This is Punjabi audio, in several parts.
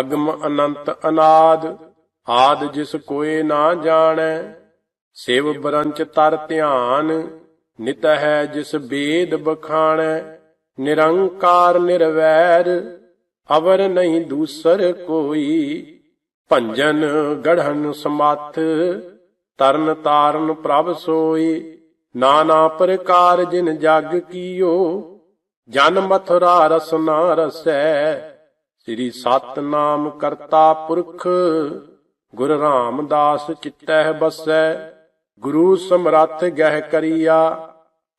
ਅਗਮ ਅਨੰਤ ਅਨਾਦ, ਆਦ ਜਿਸ ਕੋਏ ਨਾ ਜਾਣੈ, ਸਿਵ ਬਰੰਚ ਤਰ ਧਿਆਨ ਨਿਤ ਹੈ ਜਿਸ ਬੇਦ ਬਖਾਣੈ, ਨਿਰੰਕਾਰ ਨਿਰਵੈਰ, ਅਵਰ ਨਹੀਂ ਦੂਸਰ ਕੋਈ। ਭੰਜਨ ਗੜਹਨ ਸਮੱਥ, ਤਰਨ ਤਾਰਨ ਪ੍ਰਭ ਸੋਈ, ਨਾਨਾ ਪ੍ਰਕਾਰ ਜਿਨ ਜਗ ਕੀਓ, ਜਨ ਮਥੁਰਾ ਰਸਨਾ ਰਸੈ। ਸ੍ਰੀ ਸਤਨਾਮ ਕਰਤਾ ਪੁਰਖ, ਗੁਰ ਰਾਮਦਾਸ ਚਿੱਤਹਿ ਬਸੈ, ਗੁਰੂ ਸਮਰੱਥ ਗਹਿ ਕਰੀਆ,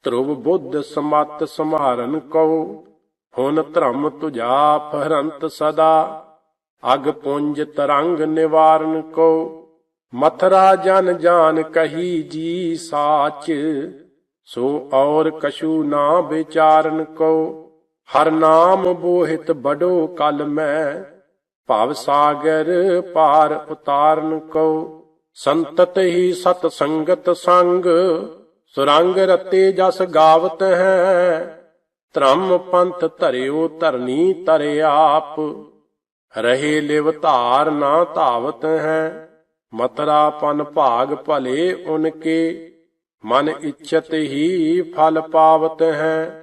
ਧਰੁਵ ਬੁੱਧ ਸਮਤ ਸਮਾਰਨ ਕਉ, ਹੁਣ ਧਰਮ ਤੁਜਾ ਫਹਰੰਤ ਸਦਾ, ਅਗ ਪੁੰਜ ਤਰੰਗ ਨਿਵਾਰਨ ਕੋ ਮਥਰਾ ਜਨ ਜਾਨ ਕਹੀ ਜੀ ਸਾਚ, ਸੋ ਔਰ ਕਛੂ ਨਾ ਵਿਚਾਰਨ ਕੋ ਹਰ ਨਾਮ ਬੋਹਿਤ ਬੜੋ ਕਲ ਮੈਂ, ਭਵ ਸਾਗਰ ਪਾਰ ਉਤਾਰਨ ਕੋ ਸੰਤਤ ਹੀ ਸਤ ਸੰਗਤ ਸੰਗ, ਸੁਰੰਗ ਰਤੇ ਜਸ ਗਾਵਤ ਹੈ। ਧਰਮ ਪੰਥ ਧਰਿਓ ਧਰਨੀ ਤਰਿ ਆਪ, ਰਹੇ ਲਿਵ ਧਾਰ ਨਾ ਧਾਵਤ ਹੈ। ਮਤਰਾ ਪਨ ਭਾਗ ਭਲੇ ਉਨਕੇ ਮਨ ਇਛਤ ਹੀ ਫਲ ਪਾਵਤ ਹੈ।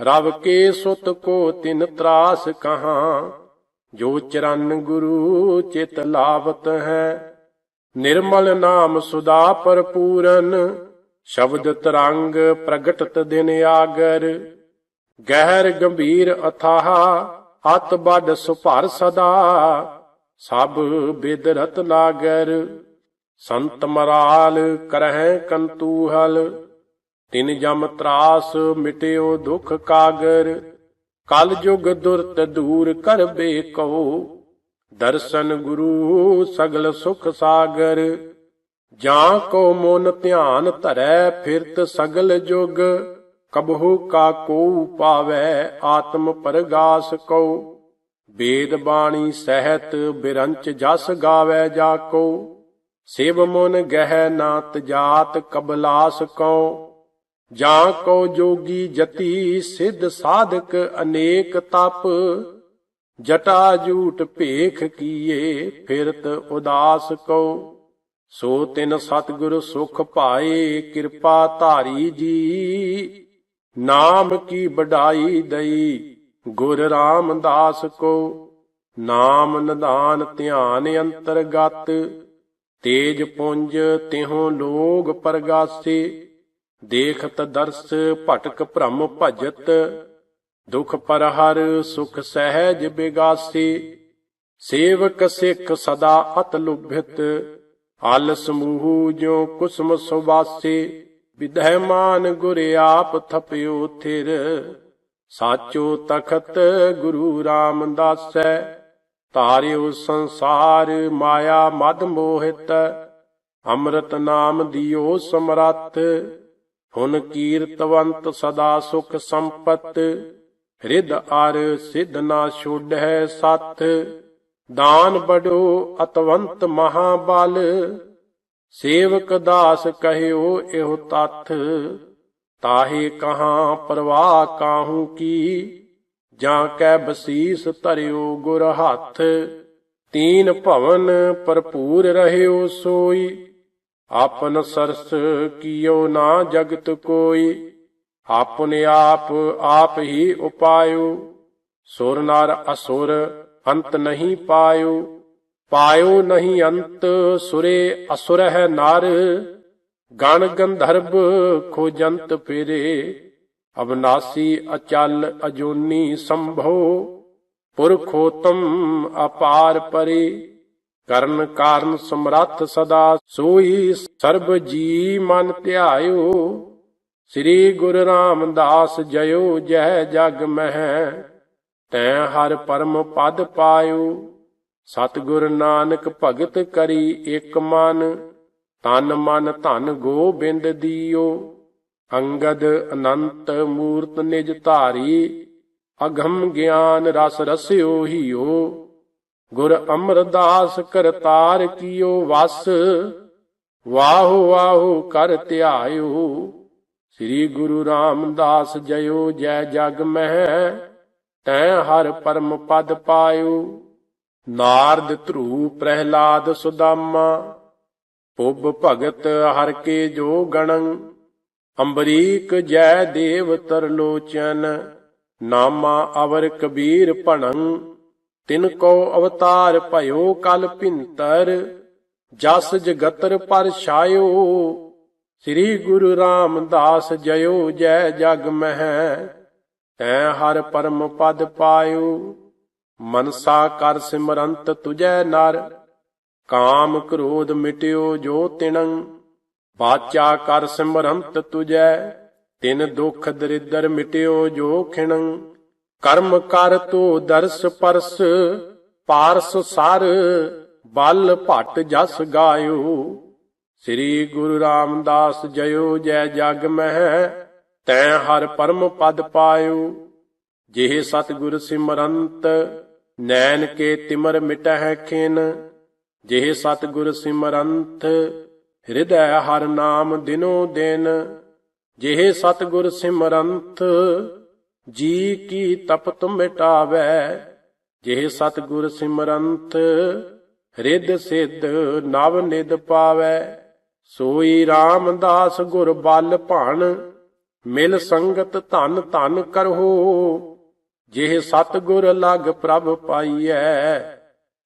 ਰਵ ਕੇ ਸੁਤ ਕੋ ਤਿਨ ਤਰਾਸ ਕਹਾ, ਜੋ ਚਰਨ ਗੁਰੂ ਚਿਤ ਲਾਵਤ ਹੈ। ਨਿਰਮਲ ਨਾਮ ਸੁਦਾ ਪਰਪੂਰਨ ਸ਼ਬਦ ਤਰੰਗ ਪ੍ਰਗਟਤ ਦਿਨ ਆਗਰ। ਗਹਿਰ ਗੰਭੀਰ ਅਥਾਹ, ਅਤ ਬਡ ਸੁਭਰ ਸਦਾ, ਸਭ ਬਿਦਰਤ ਲਾਗਰ। ਸੰਤ ਮਰਾਲ ਕਰਹਿ ਕੰਤੂਹਲ ਤਿਨ ਜਮ ਤਰਾਸ ਮਿਟਿਓ ਦੁਖ ਕਾਗਰ, ਕਲ ਜੁਗ ਦੁਰਤ ਦੂਰ ਕਰਬੇ ਕਉ ਦਰਸ਼ਨ ਗੁਰੂ ਸਗਲ ਸੁਖ ਸਾਗਰ। ਜਾਂ ਕੋ ਮਨ ਧਿਆਨ ਧਰੈ ਫਿਰਤ ਸਗਲ ਜੁਗ, ਕਬਹੂ ਕਾ ਕੋ ਪਾਵੈ ਆਤਮ ਪਰਗਾਸ ਕਉ। ਵੇਦ ਬਾਣੀ ਸਹਿਤ ਬਿਰੰਚ ਜਸ ਗਾਵੈ ਜਾ ਕੋ ਸਿਵ ਮਨ ਗਹਿ ਨਾ ਤਜਾਤ ਕਬਲਾਸ ਕਉ। ਜਾਂ ਕੋ ਜੋਗੀ ਜਤੀ ਸਿੱਧ ਸਾਧਕ ਅਨੇਕ ਤਪ, ਜਟਾ ਜੂਟ ਭੇਖ ਕੀਏ, ਫਿਰਤ ਉਦਾਸ ਕਉ। ਸੋ ਤਿਨ ਸਤਿਗੁਰ ਸੁਖ ਪਾਏ, ਕਿਰਪਾ ਧਾਰੀ ਜੀ। ਨਾਮ ਕੀ ਬੜਾਈ ਦਈ, ਗੁਰ ਰਾਮਦਾਸ ਕੋ ਨਾਮ ਨਿਦਾਨ ਧਿਆਨ ਅੰਤਰਗਤ, ਤੇਜ ਪੁੰਜ ਤਿਹੋਂ ਲੋਗ ਪਰਗਾਸੇ। ਦੇਖਤ ਦਰਸ ਭਟਕ ਭ੍ਰਮ ਭਜਤ, ਦੁਖ ਪਰ ਹਰ ਸੁਖ ਸਹਿਜ ਬਿਗਾਸੀ, ਸੇਵਕ ਸਿੱਖ ਸਦਾ ਅਤ ਲੁਭਿਤ ਆਲ ਸਮੂਹ ਜੋ ਕੁਸਮ ਸੁਵਾਸੀ ਵਿਧੈਮਾਨ ਗੁਰ ਆਪ ਥਪਿਓ ਥਿਰ, ਸਾਚੋ ਤਖਤ ਗੁਰੂ ਰਾਮਦਾਸੈ ਤਾਰਿਓ ਸੰਸਾਰ ਮਾਇਆ ਮਦ ਮੋਹਿਤ, ਅੰਮ੍ਰਿਤ ਨਾਮ ਦਿਓ ਸਮਰੱਥ ਹੁਨ ਕੀਰਤਵੰਤ ਸਦਾ ਸੁਖ ਸੰਪਤ ਰਿਦ ਆਰ ਸਿਧ ਨਾ ਛੋੜੈ ਸਤ। ਦਾਨ ਬੜੋ ਅਤਵੰਤ ਮਹਾਬਲ, ਸੇਵਕ ਦਾਸ ਕਹਿਓ ਇਹੋ ਤਥ। ਤਾਹੇ ਕਹਾ ਪ੍ਰਵਾਹ ਕਾਹੂ ਕੀ, ਜਾਂ ਕੈ ਬਸੀਸ ਧਰਿਓ ਗੁਰ ਹੱਥ। ਤੀਨ ਭਵਨ ਭਰਪੂਰ ਰਹਿਓ ਸੋਈ ਆਪਨ ਸਰਸ ਕੀਓ ਨਾ ਜਗਤ ਕੋਈ, ਆਪਨੇ ਆਪ ਆਪ ਹੀ ਉਪਾਇਓ। ਸੁਰ ਨਰ ਅਸੁਰ ਅੰਤ ਨਹੀਂ ਪਾਇਓ ਪਾਇਓ ਨਹੀਂ ਅੰਤ ਸੁਰੇ ਅਸੁਰ ਹੈ ਨਰ। ਗਣ ਗੰਧਰਬ ਖੋਜੰਤ ਫੇਰੇ, ਅਬਨਾਸੀ ਅਚਲ ਅਜੋਨੀ ਸੰਭੋ। ਪੁਰਖੋਤਮ ਅਪਾਰ ਪਰੇ। ਕਰਨ ਕਾਰਨ ਸਮਰੱਥ ਸਦਾ ਸੋਈ ਸਰਬ ਜੀ ਮਨ ਧਿਆਇਓ। ਸ੍ਰੀ ਗੁਰੂ ਰਾਮਦਾਸ ਜਯੋ ਜਹ ਜਗ ਮਹਿ। ਤੈ ਹਰ ਪਰਮ ਪਦ ਪਾਇਓ। ਸਤਿਗੁਰ ਨਾਨਕ ਭਗਤ ਕਰੀ ਇਕ ਮਨ। ਤਨ ਮਨ ਧਨ ਗੋਬਿੰਦ ਦੀਓ। ਅੰਗਦ ਅਨੰਤ ਮੂਰਤ ਨਿਜ ਧਾਰੀ। ਅਗਮ ਗਿਆਨ ਰਸ ਰਸਿਓ ਹੀਓ। ਗੁਰ ਅਮਰਦਾਸ ਕਰਤਾਰ ਕੀਓ ਵਸ, ਵਾਹੋ ਵਾਹੋ ਕਰ ਧਿਆਇਓ। ਸ੍ਰੀ ਗੁਰੂ ਰਾਮਦਾਸ ਜਯੋ ਜੈ ਜਗ ਮਹਿ, ਤੈ ਹਰ ਪਰਮ ਪਦ ਪਾਇਓ। ਨਾਰਦ ਧਰੂ ਪ੍ਰਹਿਲਾਦ ਸੁਦਾਮਾ, ਪੁੱਬ ਭਗਤ ਹਰ ਕੇ ਜੋ ਗਣੰ। ਅੰਬਰੀਕ ਜੈ ਦੇਵ ਤਰਲੋਚਨ, ਨਾਮਾ ਅਵਰ ਕਬੀਰ ਭਣੰ। ਤਿਨ ਕੋ ਅਵਤਾਰ ਭਇਓ ਕਲ ਭਿੰਤਰ, ਜਸ ਜਗਤਰ ਪਰ ਛਾਇਓ। ਸ੍ਰੀ ਗੁਰੂ ਰਾਮਦਾਸ ਜਯੋ ਜੈ ਜਗ ਮਹਿ, ਤੈ ਹਰ ਪਰਮ ਪਦ ਪਾਇਓ। ਮਨਸਾ ਕਰ ਸਿਮਰੰਤ ਤੁਜੈ ਨਰ, ਕਾਮ ਕ੍ਰੋਧ ਮਿਟਿਓ ਜੋ ਤਿਣੰ। ਬਾਚਾ ਕਰ ਸਿਮਰੰਤ ਤੁਜੈ, ਤਿਨ ਦੁਖ ਦਰਿਦਰ ਮਿਟਿਓ ਜੋ ਖਿਣੰ। ਕਰਮ ਕਰ ਤੋ ਦਰਸ ਪਰਸ, ਪਾਰਸ ਸਰ, ਬਲ ਭਟ ਜਸ ਗਾਇਓ। ਸ੍ਰੀ ਗੁਰੂ ਰਾਮਦਾਸ ਜਯੋ ਜੈ ਜਗ ਮਹਿ, ਤੈ ਹਰ ਪਰਮ ਪਦ ਪਾਇਓ। ਜਿਹ ਸਤਿਗੁਰ ਸਿਮਰੰਤ ਨੈਣ ਕੇ ਤਿਮਰ ਮਿਟਹਿ ਖਿਨ। ਜਿਹ ਸਤਿਗੁਰ ਸਿਮਰੰਤ, ਹਿਰਦੈ ਹਰ ਨਾਮ ਦਿਨੋ ਦਿਨ। ਜਿਹ ਸਤਿਗੁਰ ਸਿਮਰੰਤ ਜੀ ਕੀ ਤਪਤ ਮਿਟਾਵੈ? ਜਿਹ ਸਤਿਗੁਰ ਸਿਮਰੰਤ ਰਿੱਧ ਸਿੱਧ ਨਵ ਨਿਦ ਪਾਵੈ। ਸੋਈ ਰਾਮਦਾਸ ਗੁਰ ਬਲ ਭਾਣ, ਮਿਲ ਸੰਗਤ ਧਨ ਧਨ ਕਰਹੋ। ਜਿਹ ਸਤਿਗੁਰ ਲਗ ਪ੍ਰਭ ਪਾਈਐ,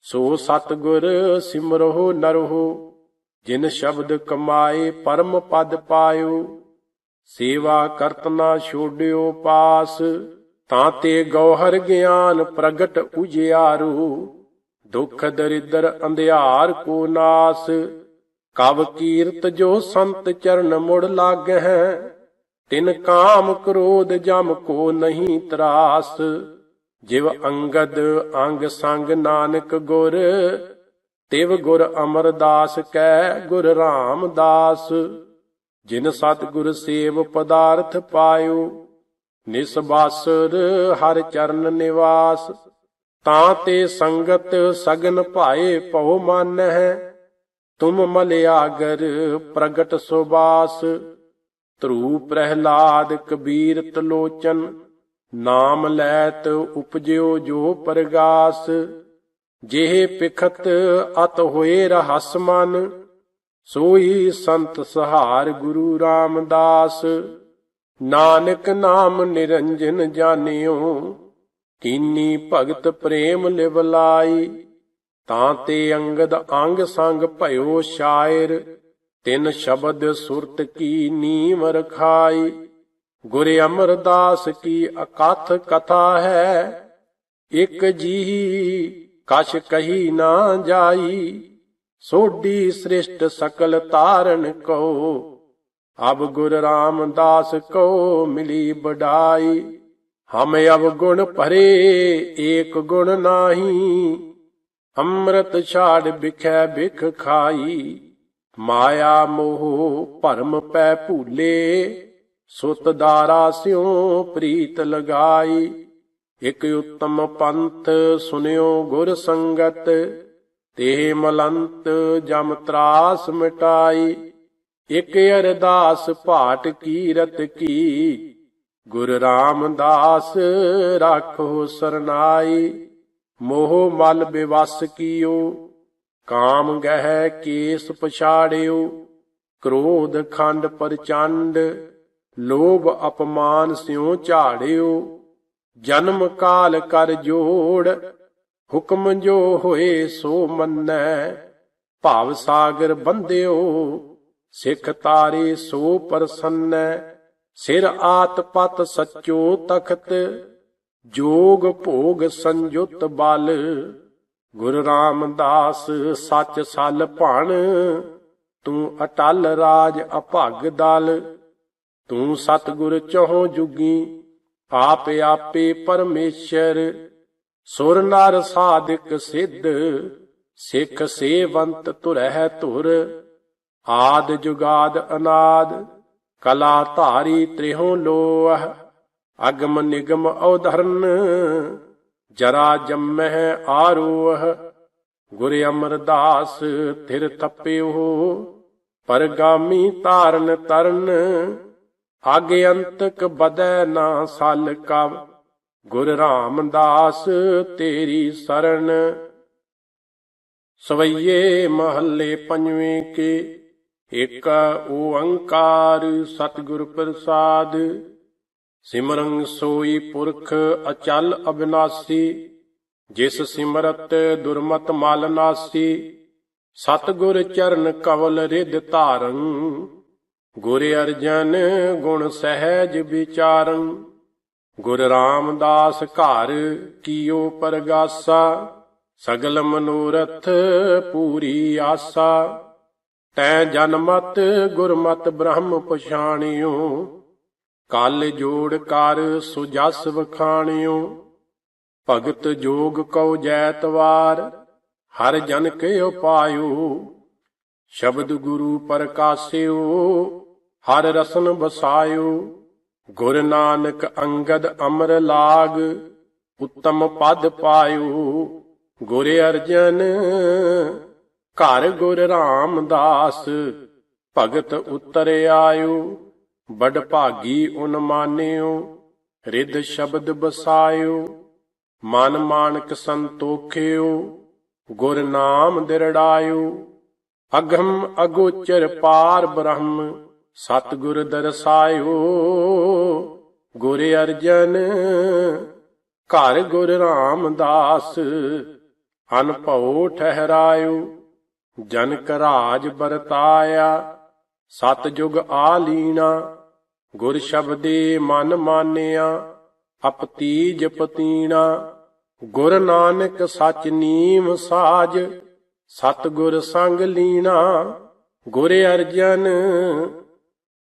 ਸੋ ਸਤਿਗੁਰ ਸਿਮਰਹੁ ਨਰਹੁ। ਜਿਨ ਸ਼ਬਦ ਕਮਾਏ, ਪਰਮ ਪਦ ਪਾਇਓ। ਸੇਵਾ ਕਰਤਨਾ ਛੋੜਿਓ ਪਾਸ, ਤਾਂ ਤੇ ਗੌਹਰ ਗਿਆਨ ਪ੍ਰਗਟ ਉਜਿਆਰੂ। ਦੁਖ ਦਰਿਦਰ ਅੰਧਿਆਰ ਕੋ ਨਾਸ ਕਵ ਕੀਰਤ ਜੋ ਸੰਤ ਚਰਨ ਮੁੜ ਲਾਗਹਿ, ਤਿਨ ਕਾਮ ਕ੍ਰੋਧ ਜਮ ਕੋ ਨਹੀਂ ਤਰਾਸ। ਜਿਵ ਅੰਗਦ ਅੰਗ ਸੰਗ ਨਾਨਕ ਗੁਰ, ਤਿਵ ਗੁਰ ਅਮਰਦਾਸ ਕੈ ਗੁਰ ਰਾਮਦਾਸ। ਜਿਨ ਸਤਗੁਰ ਸੇਵ ਪਦਾਰਥ ਪਾਇਓ ਨਿਸਬਾਸਰ ਹਰ ਚਰਨ ਨਿਵਾਸ। ਤਾਂ ਤੇ ਸੰਗਤ ਸਗਨ ਭਾਏ ਪਉ ਮਨ ਹੈ ਤੁਮ ਮਲਿਆਗਰ ਪ੍ਰਗਟ ਸੁਬਾਸ। ਧਰੂ ਪ੍ਰਹਿਲਾਦ ਕਬੀਰ ਤਲੋਚਨ ਨਾਮ ਲੈਤ ਉਪਜਿਓ ਜੋ ਪਰਗਾਸ। ਜਿਹੇ ਪਿਖਤ ਅਤ ਹੋਏ ਰਹਸ ਮਨ ਸੋਈ ਸੰਤ ਸਹਾਰ ਗੁਰੂ ਰਾਮਦਾਸ। ਨਾਨਕ ਨਾਮ ਨਿਰੰਜਨ ਜਾਣਿਓ, ਕੀਨੀ ਭਗਤ ਪ੍ਰੇਮ ਲਿਵਲਾਈ ਤਾਂ ਤੇ ਅੰਗਦ ਅੰਗ ਸੰਗ ਭਇਓ ਸ਼ਾਇਰ, ਤਿੰਨ ਸ਼ਬਦ ਸੁਰਤ ਕੀ ਨੀਮ ਰਖਾਈ ਗੁਰ ਅਮਰਦਾਸ ਕੀ ਅਕਥ ਕਥਾ ਹੈ, ਇਕ ਜੀ ਕਛ ਕਹੀ ਨਾ ਜਾਈ। ਸੋਢੀ ਸ੍ਰਿਸ਼ਟ ਸਕਲ ਤਾਰਨ ਕੋ ਅਬ ਗੁਰ ਰਾਮਦਾਸ ਕੋ ਮਿਲੀ ਬਡਾਈ ਹਮ ਅਬ ਗੁਣ ਭਰੇ, ਏਕ ਗੁਣ ਨਾਹੀ। ਅੰਮ੍ਰਿਤ ਛਾੜ ਬਿਖੈ ਬਿਖ ਖਾਈ। ਮਾਇਆ ਮੋਹ ਭਰਮ ਪੈ ਭੂਲੇ। ਸੁਤ ਦਾਰਾ ਸਿਉ ਪ੍ਰੀਤ ਲਗਾਈ। ਇਕ ਉਤਮ ਪੰਥ ਸੁਨਿਓ ਗੁਰ ਸੰਗਤ। ਤੇ ਮਲੰਤ ਜਮ ਤਰਾਸ ਮਿਟਾਈ, ਇਕ ਅਰਦਾਸ ਭਾਟ ਕੀਰਤ ਕੀ। ਗੁਰ ਰਾਮਦਾਸ ਰਾਖੋ ਸਰਨਾਈ, ਮੋਹ ਮਲ ਬਿਵਸ ਕੀਓ। ਕਾਮ ਗਹਿ ਕੇਸ ਪਛਾੜਿਓ, ਕ੍ਰੋਧ ਖੰਡ ਪਰਚੰਡ, ਲੋਭ ਅਪਮਾਨ ਸਿਉ ਝਾੜਿਓ। ਜਨਮ ਕਾਲ ਕਰ ਜੋੜ ਹੁਕਮ ਜੋ ਹੋਏ ਸੋ ਮੰਨੈ। ਭਾਵ ਸਾਗਰ ਬੰਦਿਓ ਸਿੱਖ ਤਾਰੇ ਸੋ ਪ੍ਰਸੰਨੈ। ਸਿਰ ਆਤ ਪਤ ਸਚੋ ਤਖਤ, ਜੋਗ ਭੋਗ ਸੰਯੁਤ ਬਲ। ਗੁਰ ਰਾਮਦਾਸ ਸੱਚ ਸਲ ਭਣ, ਤੂੰ ਅਟਲ ਰਾਜ ਅਭਗ ਦਲ। ਤੂੰ ਸਤਗੁਰ ਚਹੁ ਜੁਗੀ, ਆਪ ਆਪੇ ਪਰਮੇਸ਼ਰ। ਸੁਰ ਨਰ ਸਾਧਿਕ ਸਿੱਧ, ਸਿੱਖ ਸੇਵੰਤ ਤੁਰਹਿ ਧੁਰ, ਆਦ ਜੁਗਾਦ ਅਨਾਦ, ਕਲਾ ਧਾਰੀ ਤ੍ਰਿਹੋ ਲੋਹ, ਅਗਮ ਨਿਗਮ ਔਧਰਨ ਜਰਾ ਜੰਮਹਿ ਆਰੋਹ, ਗੁਰ ਅਮਰਦਾਸ ਥਿਰ ਤਪਿਓ ਪਰਗਾਮੀ ਤਾਰਨ ਤਰਨ ਆਗੇ ਅੰਤਕ ਬਦੈ ਨਾ ਸਲ ਕਵ ਗੁਰ ਰਾਮਦਾਸ ਤੇਰੀ ਸਰਣ ਸਵਈਏ ਮਹੱਲੇ ਪੰਜਵੇਂ ਕੇ, ਏਕ ਓੰਕਾਰ ਸਤਿਗੁਰ ਪ੍ਰਸਾਦ। ਸਿਮਰਨ ਸੋਈ ਪੁਰਖ ਅਚਲ ਅਬਿਨਾਸੀ, ਜਿਸ ਸਿਮਰਤ ਦੁਰਮਤ ਮਲ ਨਾਸੀ। ਸਤਿਗੁਰ ਚਰਨ ਕਵਲ ਰਿਦ ਧਾਰਨ ਗੁਰ ਅਰਜਨ ਗੁਣ ਸਹਿਜ ਵਿਚਾਰੰ। ਗੁਰ ਰਾਮਦਾਸ ਘਰ ਕੀਓ ਪਰਗਾਸਾ, ਸਗਲ ਮਨੋਰਥ ਪੂਰੀ ਆਸਾ। ਤੈ ਜਨਮਤ ਗੁਰਮਤ ਬ੍ਰਹਮ ਪਛਾਣਿਓ, ਕਲ ਜੋੜ ਕਰ ਸੁਜਸ ਵਖਾਣਿਓ। ਭਗਤ ਜੋਗ ਕਉ ਜੈਤਵਾਰ, ਹਰ ਜਨ ਕੇ ਉਪਾਇਓ। ਸ਼ਬਦ ਗੁਰੂ ਪ੍ਰਕਾਸਿਓ, ਹਰ ਰਸਨ ਬਸਾਇਓ ਗੁਰ ਨਾਨਕ ਅੰਗਦ ਅਮਰ ਲਾਗ, ਉੱਤਮ ਪਦ ਪਾਇਓ। ਗੁਰ ਅਰਜਨ, ਘਰ ਗੁਰ ਰਾਮਦਾਸ, ਭਗਤ ਉਤਰ ਆਇਓ। ਬੜ ਭਾਗੀ ਉਨ ਮਾਨਿਓ, ਰਿੱਧ ਸ਼ਬਦ ਬਸਾਇਓ। ਮਨ ਮਾਨਕ ਸੰਤੋਖਿਓ, ਗੁਰ ਨਾਮ ਦਿਰੜਾਇਓ। ਅਗਮ ਅਗੋਚਰ ਪਾਰ ਬ੍ਰਹਮ ਸਤਿਗੁਰ ਦਰਸਾਇਓ, ਗੁਰ ਅਰਜਨ, ਘਰ ਗੁਰ ਰਾਮਦਾਸ, ਅਨਭਉ ਠਹਿਰਾਇਓ, ਜਨਕ ਰਾਜ ਬਰਤਾਇਆ ਸਤ ਜੁਗ ਆਲੀਣਾ, ਗੁਰ ਸ਼ਬਦੇ ਮਨ ਮਾਨਿਆ, ਅਪਤੀਜ ਪਤੀਣਾ, ਗੁਰ ਨਾਨਕ ਸਚ ਨੀਮ ਸਾਜ, ਸਤਗੁਰ ਸੰਗ ਲੀਣਾ, ਗੁਰ ਅਰਜਨ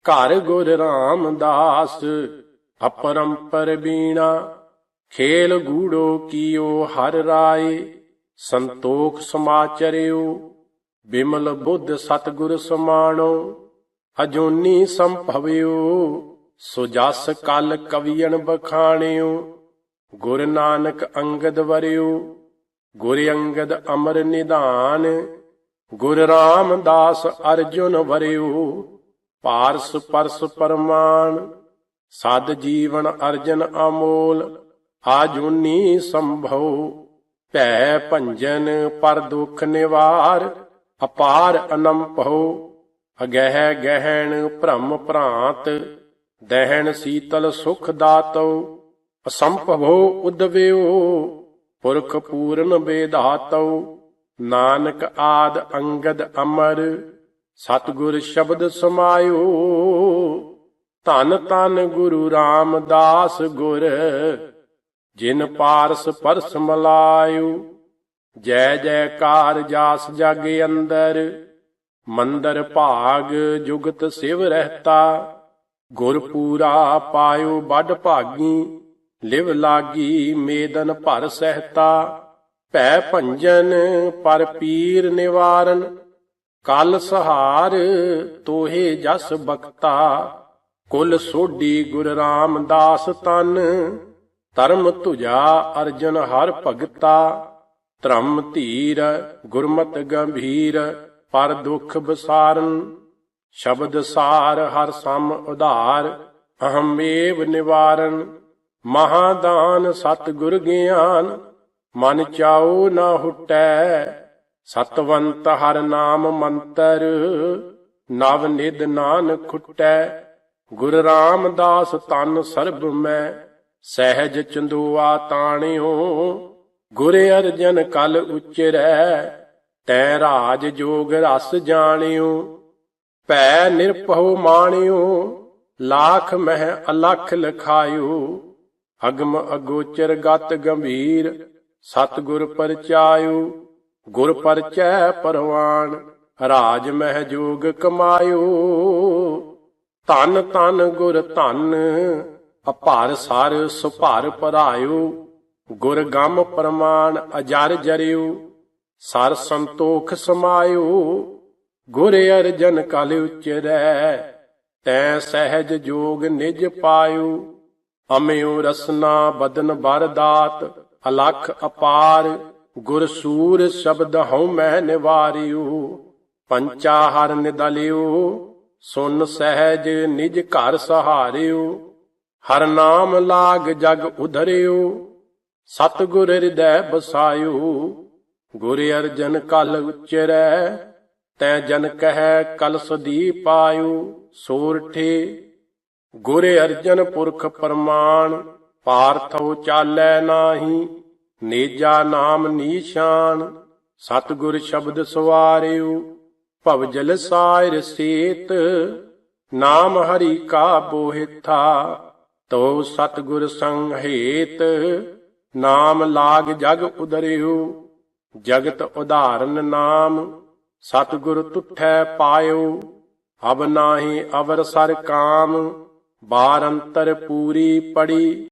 ਘਰ ਗੁਰ ਰਾਮਦਾਸ, ਅਪਰੰਪਰ ਬੀਣਾ, ਖੇਲ ਗੂੜੋ ਕੀਓ ਹਰ ਰਾਏ, ਸੰਤੋਖ ਸਮਾਚਰਿਓ, ਬਿਮਲ ਬੁੱਧ ਸਤਗੁਰ ਸਮਾਣੋ, ਅਜੋਨੀ ਸੰਭਵਿਓ ਸੁਜਸ ਕਲ ਕਵੀਣ ਬਖਾਣਿਓ, ਗੁਰ ਨਾਨਕ ਅੰਗਦ ਵਰਿਓ, ਗੁਰ ਅੰਗਦ ਅਮਰ ਨਿਧਾਨ, ਗੁਰ ਰਾਮਦਾਸ ਅਰਜੁਨ ਵਰਿਓ ਪਾਰਸ ਪਰਸ ਪਰਮਾਨ, ਸਦ ਜੀਵਨ ਅਰਜਨ ਅਮੋਲ, ਆਜੁਨੀ ਸੰਭਉ, ਭੈ ਭੰਜਨ ਪਰ ਦੁਖ ਨਿਵਾਰ, ਅਪਾਰ ਅਨੰਭਉ ਅਗਹਿ ਗਹਿਣ ਭ੍ਰਮ ਭ੍ਰਾਂਤ, ਦਹਿਣ ਸੀਤਲ ਸੁਖ ਦਾਤਉ, ਅਸੰਭਵੋ ਉਦਵਿਓ ਪੁਰਖ ਪੂਰਨ ਬੇਧਾਤਉ, ਨਾਨਕ ਆਦ ਅੰਗਦ ਅਮਰ ਸਤਿਗੁਰ ਸ਼ਬਦ ਸਮਾਇਓ, ਧਨ ਧੰਨ ਗੁਰੂ ਰਾਮਦਾਸ ਗੁਰ, ਜਿਨ ਪਾਰਸ ਪਰਸ ਮਲਾਇਓ। ਜੈ ਜੈਕਾਰ ਜਾਸ ਜਗ ਅੰਦਰ, ਮੰਦਰ ਭਾਗ ਜੁਗਤ ਸਿਵ ਰਹਤਾ। ਗੁਰ ਪੂਰਾ ਪਾਇਓ ਵੱਡ ਭਾਗੀ, ਲਿਵ ਲਾਗੀ ਮੇਦਨ ਭਰ ਸਹਤਾ। ਭੈ ਭੰਜਨ ਪਰ ਪੀਰ ਨਿਵਾਰਨ ਕਲ ਸਹਾਰ ਤੋਹੇ ਜਸ ਬਖਤਾ, ਕੁਲ ਸੋਢੀ ਗੁਰ ਰਾਮਦਾਸ ਤਨ। ਧਰਮ ਤੁਜਾ ਅਰਜਨ ਹਰ ਭਗਤਾ, ਧਰਮ ਧੀਰ ਗੁਰਮਤ ਗੰਭੀਰ, ਪਰ ਦੁਖ ਬਸਾਰਨ ਸ਼ਬਦ ਸਾਰ ਹਰ ਸਮ ਉਧਾਰ, ਅਹਮੇਵ ਨਿਵਾਰਨ। ਮਹਾਦਾਨ ਸਤ ਗੁਰ ਗਿਆਨ, ਮਨ ਚਾਉ ਨਾ ਹੁਟੈ ਸਤਵੰਤ ਹਰ ਨਾਮ ਮੰਤਰ, ਨਵ ਨਿਦ ਨਾਨ ਖੁਟੈ। ਗੁਰ ਰਾਮਦਾਸ ਤਨ ਸਰਬ ਮੈਂ, ਸਹਿਜ ਚੰਦੂਆ ਤਾਣਿਓ। ਗੁਰ ਅਰਜਨ ਕਲ ਉਚਰੈ, ਤੈ ਰਾਜ ਜੋਗ ਰਸ ਜਾਣਿਓ। ਭੈ ਨਿਰਭਉ ਮਾਣਿਓ, ਲਾਖ ਮਹਿ ਅਲਖ ਲਖਾਇਓ। ਅਗਮ ਅਗੋਚਰ ਗਤ ਗੰਭੀਰ, ਸਤਿਗੁਰ ਪਰਚਾਇਓ। ਗੁਰ ਪਰਚੈ ਪਰਵਾਨ, ਰਾਜ ਮਹਿ ਜੋਗ ਕਮਾਇਓ। ਧਨ ਧਨ ਗੁਰ ਧਨ, ਅਪਾਰ ਸਰ ਸੁਭਾਰ ਭਰਾਇਓ। ਗੁਰ ਗਮ ਪ੍ਰਮਾਨ ਅਜਰ ਜਰਿਓ, ਸਰ ਸੰਤੋਖ ਸਮਾਇਓ। ਗੁਰ ਅਰਜਨ ਕਲ ਉਚਰੈ, ਤੈ ਸਹਿਜ ਜੋਗ ਨਿਜ ਪਾਇਓ। ਅਮਿਓ ਰਸਨਾ ਬਦਨ ਬਰਦਾਤ ਅਲਖ ਅਪਾਰ ਗੁਰ ਸੂਰ ਸ਼ਬਦ ਹਉ ਮੈਂ ਨਿਵਾਰਿਉ, ਪੰਚਾ ਹਰ ਨਿਦਲਿਓ ਸੁਨ ਸਹਿਜ ਨਿਜ ਘਰ ਸਹਾਰਿਓ ਹਰ ਨਾਮ ਲਾਗ ਜਗ ਉਧਰਿਓ ਸਤਿਗੁਰ ਹਿਰਦੈ ਬਸਾਇਓ ਗੁਰ ਅਰਜਨ ਕਲ ਉਚਰੈ, ਤੈ ਜਨ ਕਹੈ ਕਲ ਸਦੀ ਪਾਇਓ ਸੋਰਠੇ, ਗੁਰ ਅਰਜਨ ਪੁਰਖ ਪਰਮਾਨ ਪਾਰਥੋ ਚਾਲੈ ਨਾਹੀ ਨੇਜਾ ਨਾਮ ਨੀਸ਼ਾਨ, ਸਤਿਗੁਰ ਸ਼ਬਦ ਸਵਾਰਿਓ, ਭਵ ਜਲ ਸਾਇਰ ਸੇਤ, ਨਾਮ ਹਰੀ ਕਾ ਬੋਹਿਥਾ ਤੋ ਸਤਿਗੁਰ ਸੰਗ ਨਾਮ ਲਾਗ ਜਗ ਉਦਰਿਓ, ਜਗਤ ਉਧਾਰਨ ਨਾਮ, ਸਤਿਗੁਰ ਤੁਠੈ ਪਾਇਓ, ਅਬ ਨਾਹੀ ਅਵਰ ਸਰ ਕਾਮ, ਬਾਰ ਅੰਤਰ ਪੂਰੀ ਪੜੀ